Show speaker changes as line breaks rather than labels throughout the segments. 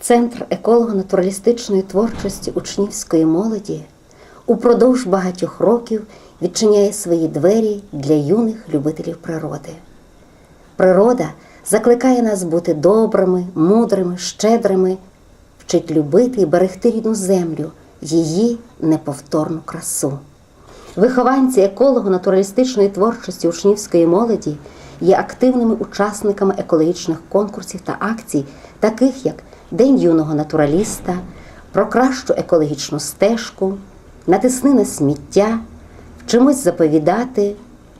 Центр еколого-натуралістичної творчості учнівської молоді упродовж багатьох років відчиняє свої двері для юних любителів природи. Природа закликає нас бути добрими, мудрими, щедрими, вчить любити і берегти рідну землю, її неповторну красу. Вихованці еколого-натуралістичної творчості учнівської молоді є активними учасниками екологічних конкурсів та акцій, таких як День юного натураліста, про кращу екологічну стежку, натисни на сміття, вчимось заповідати,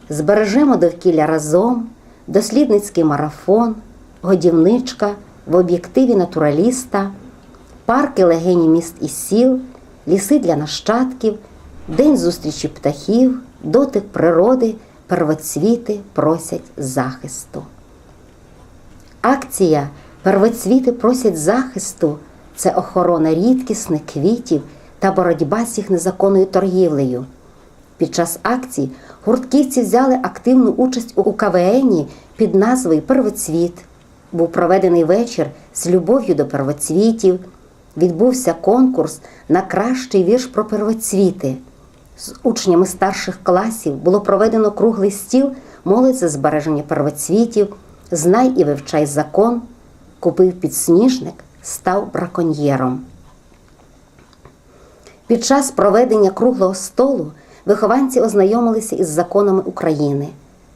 збережемо довкілля разом, дослідницький марафон, годівничка в об'єктиві натураліста, парки легені міст і сіл, ліси для нащадків, день зустрічі птахів, дотик природи, первоцвіти просять захисту. Акція Первоцвіти просять захисту це охорона рідкісних квітів та боротьба з їх незаконною торгівлею. Під час акцій гуртківці взяли активну участь у КВНі під назвою Первоцвіт. Був проведений вечір з любов'ю до первоцвітів. Відбувся конкурс на кращий вірш про первоцвіти. З учнями старших класів було проведено круглий стіл молодь за збереження первоцвітів, знай і вивчай закон, купив підсніжник, став браконьєром. Під час проведення круглого столу вихованці ознайомилися із законами України.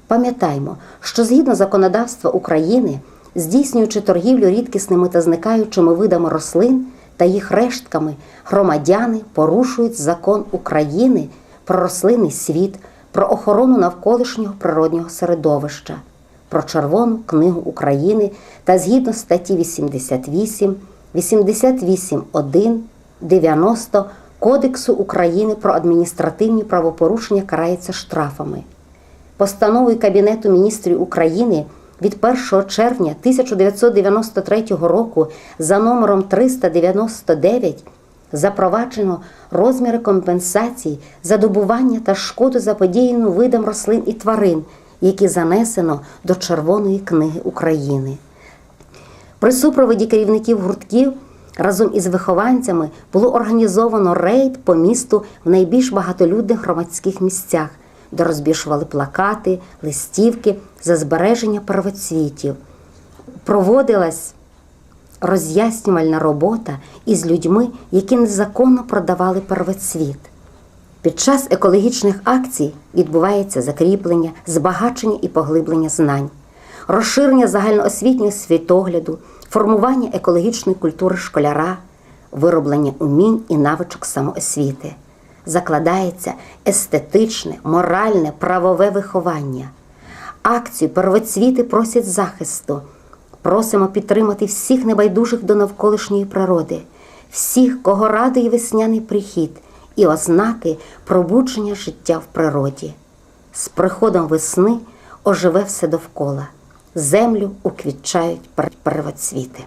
Пам'ятаймо, що згідно законодавства України, здійснюючи торгівлю рідкісними та зникаючими видами рослин та їх рештками, громадяни порушують закон України про рослинний світ, про охорону навколишнього природнього середовища, про Червону книгу України та згідно статті 88, 88.1, 90 Кодексу України про адміністративні правопорушення карається штрафами. Постановою Кабінету міністрів України від 1 червня 1993 року за номером 399 запроваджено розміри компенсацій за добування та шкоду заподіяну видам рослин і тварин, які занесено до Червоної книги України. При супроводі керівників гуртків разом із вихованцями було організовано рейд по місту в найбільш багатолюдних громадських місцях, де розбішували плакати, листівки за збереження первоцвітів. Проводилась роз'яснювальна робота із людьми, які незаконно продавали первоцвіт. Під час екологічних акцій відбувається закріплення, збагачення і поглиблення знань, розширення загальноосвітнього світогляду, формування екологічної культури школяра, вироблення умінь і навичок самоосвіти. Закладається естетичне, моральне, правове виховання. Акцію первоцвіти просять захисту. Просимо підтримати всіх небайдужих до навколишньої природи, всіх, кого радує весняний прихід і ознаки пробудження життя в природі. З приходом весни оживе все довкола, землю уквітчають первоцвіти.